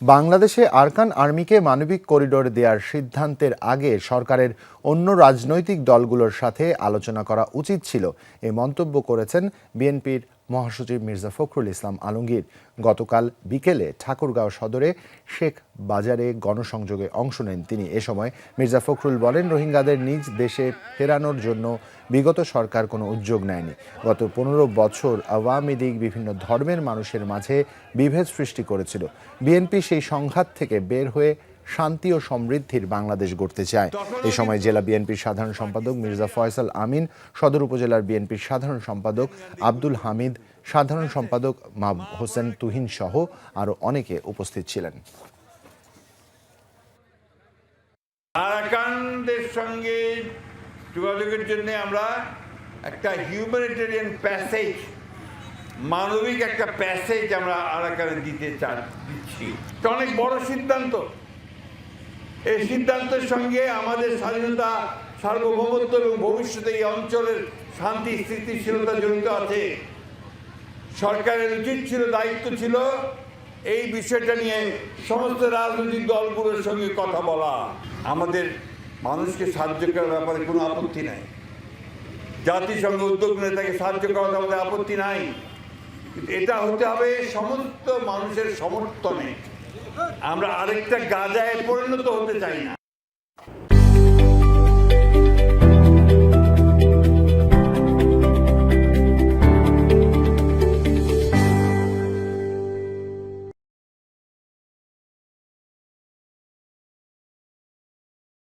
বাংলাদেশে আরকান আর্মিকে মানবিক করিডোর দেওয়ার সিদ্ধান্তের আগে সরকারের অন্য রাজনৈতিক দলগুলোর সাথে আলোচনা করা উচিত ছিল। এ মন্তব্য করেছেন বিএনপির মহাসচিব মির্জা ফখরুল ইসলাম আলমগীর গতকাল বিকেলে ঠাকুরগাঁও সদরে শেখ বাজারে গণসংযোগে অংশ নেন তিনি। এ সময় মির্জা ফখরুল বলেন, রোহিঙ্গাদের নিজ দেশে ফেরানোর জন্য বিগত সরকার কোনো উদ্যোগ নেয়নি। গত পনেরো বছর আওয়ামী লীগ বিভিন্ন ধর্মের মানুষের মাঝে বিভেদ সৃষ্টি করেছিল। বিএনপি সেই সংঘাত থেকে বের হয়ে শান্তি ও সমৃদ্ধির বাংলাদেশ গড়তে চায়। এ সময় জেলা বিএনপির সাধারণ সম্পাদক মির্জা ফয়সাল আমিন সদর উপজেলার বিএনপির সাধারণ সম্পাদক আব্দুল হামিদ সাধারণ সম্পাদক হোসেন তুহিন সহ আরও অনেকে উপস্থিত ছিলেন। আরাকানদের সঙ্গে যোগাযোগের জন্য আমরা একটা হিউম্যানিটেরিয়ান প্যাসেজ মানবিক একটা প্যাসেজ আমরা আরাকানে দিতে চা দিচ্ছি। অনেক বড় সিদ্ধান্ত। এই সিদ্ধান্তের সঙ্গে আমাদের স্বাধীনতা, সার্বভৌমত্ব এবং ভবিষ্যতে এই অঞ্চলের শান্তি, স্থিতিশীলতা জড়িত আছে। সরকারের উচিত ছিল, দায়িত্ব ছিল এই বিষয়টা নিয়ে সমস্ত রাজনৈতিক দলগুলোর সঙ্গে কথা বলা। আমাদের মানুষকে সাহায্য করার ব্যাপারে কোনো আপত্তি নাই। জাতিসংঘ উদ্যোগ নিয়ে তাকে সাহায্য করার আমাদের আপত্তি নাই। এটা হতে হবে সমস্ত মানুষের সমর্থনে। আমরা আরেকটা গাজায় পরিণত হতে চাই না।